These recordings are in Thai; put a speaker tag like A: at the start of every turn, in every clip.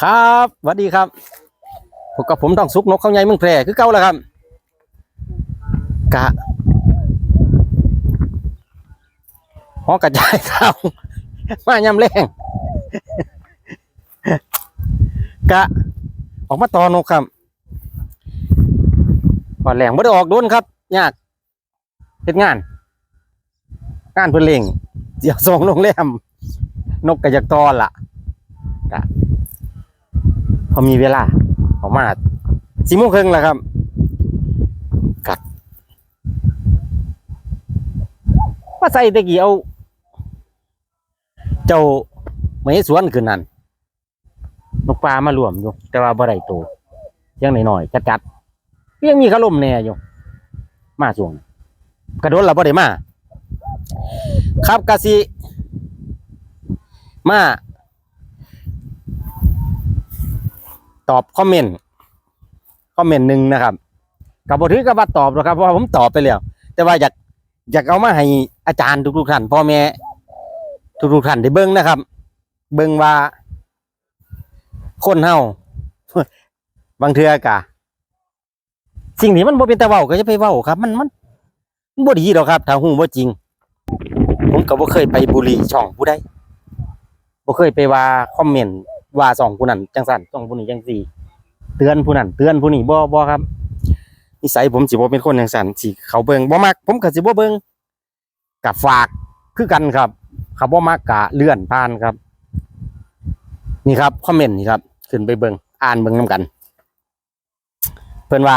A: ครับสวัสดีครับพบกับผมต้องสุกนกเข้าใหญ่เมืองแพร่คือเก่าแล้วครับ กะหอกระจายข่าวมายำแรงกะ ออกมาตอนกครับก่อนแหลงไม่ได้ออกโดนครับ ยากเฮ็ดงาน งานเพื่อเล่งเดี๋ยวส่งโรงแรมนกกระยักตอนล่ะกะ พอมีเวลาออกมาสี่โมงครึ่งแล้วครับกัดว่าใส่ตะกี้เอา เจ้าไม่สวนขึ้นนั่นนกปลามารวมอยู่ แต่ว่าบ่ได้โตยังหน่อยๆจัดๆยังมีขลมแน่อยู่มาช่วงกระโดดเราบ่ได้มา ครับกะสิมา ตอบคอมเมนต์คอมเมนต์หนึ่งนะครับกับบถือกับว่าตอบหรอกครับเพราะผมตอบไปแล้ว แต่ว่าอยากอยากเอามาให้อาจารย์ทุกๆท่านพ่อแม่ทุกๆท่านได้เบิ้งนะครับ เบิ้งว่า คนเฮาบางเทือกะสิ่งที่มันบ่เป็นตะเว้าก็จะไปเว้าครับ มันมันบ่ดีดอกครับถ้าฮู้บ่จริง ผมก็บ่เคยไปบุรีช่องผู้ใดบ่เคยไปว่าคอมเมนต์ ว่าสองผู้นั้นจังสันสองผู้นี้จังสี่ เตือนผู้นั้นเตือนผู้นี้บ่บ่ครับนิสัยผมสิบ่เป็นคนจังสันสิเขาเบิ่งบ่มัก ผมก็สิบ่เบิ่งกับฝากคือกันครับเขาบ่มักกะเลื่อนผ่านครับ นี่ครับคอมเมนต์นี่ครับ ขึ้นไปเบิ่งอ่านเบิ่งนํกัน เพิ่นว่า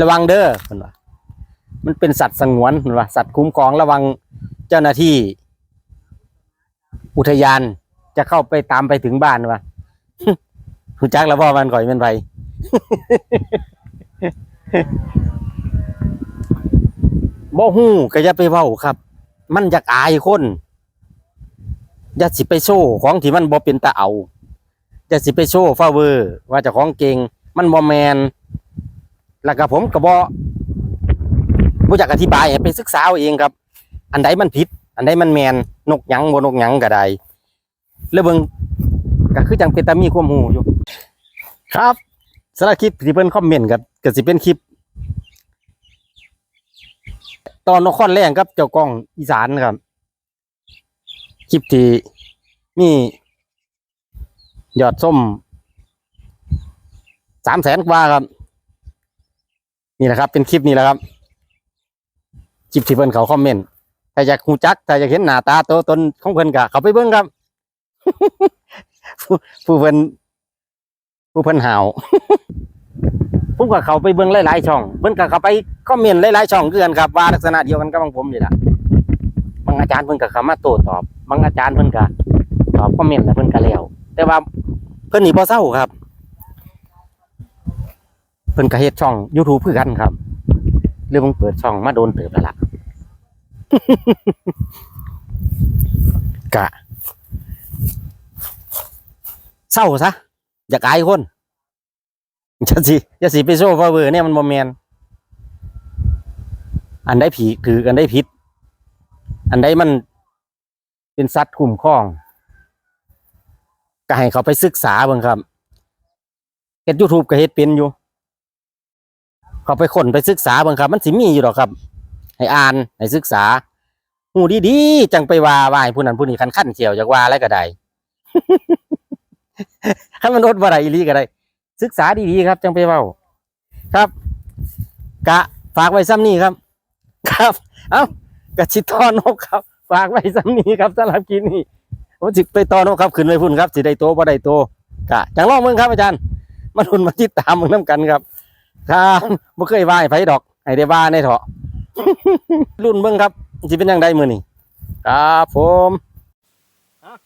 A: ระวังเด้อเพิ่นว่ามันเป็นสัตว์สงวนเพิ่นว่าสัตว์คุ้มครองระวังเจ้าหน้าที่ อุทยานจะเข้าไปตามไปถึงบ้านวะหูจักแล้วพ่อมันก่อยเป็นไผบ่ฮู้ก็อย่าไปเว้าครับ มันอยากอายคนอย่าสิไปโชว์ของที่มันบ่เป็นตาเอาอย่าสิไปโชว์ฟ้าเวอร์ว่าจ้าของเก่งมันบ่แมนแล้วก็ผมก็บ่บ่อยากอธิบายให้ไปศึกษาเอาเองครับ อันใดมันผิด อันใดมันแมน นกหยังบ่นกหยังก็ได้แล้วเบิ่งก็คือจังเป็นตามีความรู้อยู่ครับสำหรับคลิปที่เพิ่นคอมเมนต์ก็ก็สิเป็นคลิป ตอนนครแรงครับเจ้ากล้องอีสานครับ คลิปที่มียอดส้มสามแสนกว่าครับ นี่แหละครับ เป็นคลิปนี้แหละครับ คลิปที่เพิ่นเขาคอมเมนต์ ถ้าอยากหูจักถ้าอยากเห็นหน้าตาตัวตนของเพิ่นก็เขาไปเบิ่งครับ ผู้ผู้เพิ่นผู้เพิ่นหาวผมก็เขาไปเบิ่งหลายๆช่อง เพิ่นก็เขาไปคอมเมนต์หลายๆช่องคือกันครับว่าลักษณะเดียวกันกับบางผมนี่ล่ะบางอาจารย์เพิ่นก็เขามาโต้ตอบบางอาจารย์เพิ่นก็ตอบคอมเมนต์แล้วเพิ่นก็แล้ว แต่ว่าเพิ่นนี่บ่เศร้าครับ เพิ่นก็เฮ็ดช่อง YouTube คือกันครับเรื่องเพิ่งเปิดช่องมาโดนเติบแล้วล่ะ กะเศร้าซะ อยากอายคนจะสิจะสิไปโซ่ฟาเวอร์เนี่ยมันบ่แมนอันได้ผีถือกันได้ผิดอันใดมันเป็นสัตว์คุ้มครอง ก็ให้เขาไปศึกษาเบิ่งครับเฮ็ด YouTube ก็เฮ็ดเป็นอยู่ เขาไปค้นไปศึกษาเบิ่งครับ มันสิมีอยู่ดอครับ ให้อ่านให้ศึกษาหูดีๆจังไปว่าว่าให้ผู้นั้นผู้นี้คันขั้นเขียวจากว่าแล้วก็ได้ให้มันอดบ่ได้อีหลีก็ได้ ศึกษาดีๆครับ จังไปเว้า ครับ กะฝากไว้ซ้ำนี้ครับ ครับ เอ้ากะชิตอนกครับ ฝากไว้ซ้ำนี้ครับสำหรับกินนี้ผมสิไปตอนกครับขึ้นไปพุ่นครับสิได้โตบ่ได้โตกะจังลองเบิ่งครับอาจารย์มาทุนมาติดตามเบิ่งนํกันครับ ครับบ่เคยว่าให้ไผดอกให้ได้ว่าในเถาะ รุ่นเบิ่งครับสิเป็นจังไดมื้อนี้ครับผม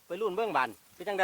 A: ไปรุ่นเบิ่งบานเป็นจังไ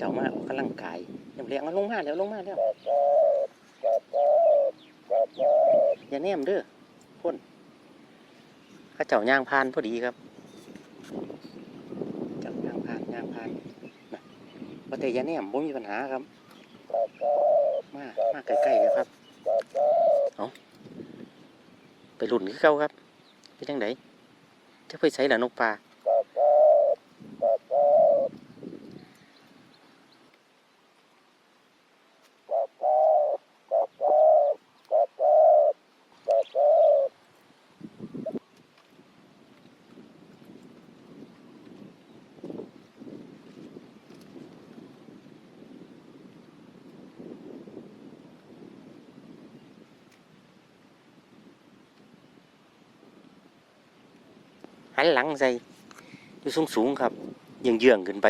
A: ดลงมาแล้วลงมาแล้วอย่าแนมเด้อพ่นข้าเจ้าย่างพานพอดีครับเจ้าย่างพานย่างพานนะว่าแต่อย่าแนมบ่มีปัญหาครับ มามาใกล้ๆเลยครับเอาไปหลุนคือเก่าครับไปทางไหนจะไปใช้ละนกปลา หันหลังใส่อยู่สูงสูงๆครับเยื้องเยื้องๆขึ้นไป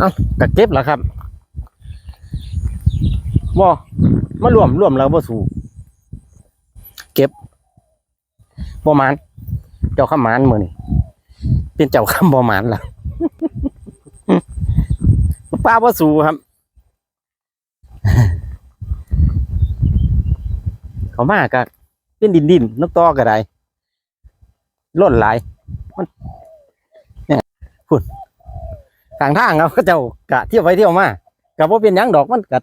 A: เอ้ากะเก็บแล้วครับบ่มารวมรวมแล้วบ่สูเก็บบ่มาน เจ้าข้ามานมือนี่เป็นเจ้าข้ามบ่มานล่ะปลาบ่สูครับ เขามากก็เป็นดินดินนกตอก็ได้ล้นหลายมันเนี่ยพุ่ นทางทางครับเขาจ้ากะเที่ยวไปเที่ยวมากับว่าเป็นยังดอกมันกัด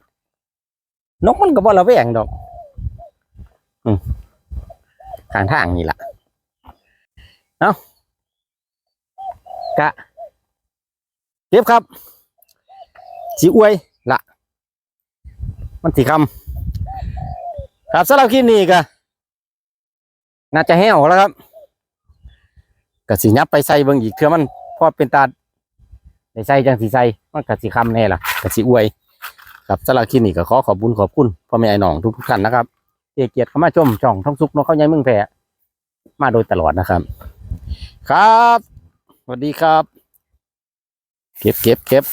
A: นกมันก็บ่ระแวงดอกอืมทางทางนี่แหละเอาะกะเก็บครับสีอวยละมันสีคำครับสำหรับคลิปนี้ก็น่าจะแห้วแล้วครับกะสียับไปใส่เบิ่งอีกเทื่อมันพอเป็นตา ได้ใส่จังสีใส่มันกะสิคำแน่ล่ะกะสิอวย ครับสำหรับคลิปนี้ก็ขอขอบคุณขอบคุณพ่อแม่ไอ้น้องทุกท่านนะครับที่ให้เกียรติเข้ามาชมช่องท้องสุกนกเข้าใหญ่เมืองแพร่มาโดยตลอดนะครับ ครับสวัสดีครับ เก็บเก็บเก็บ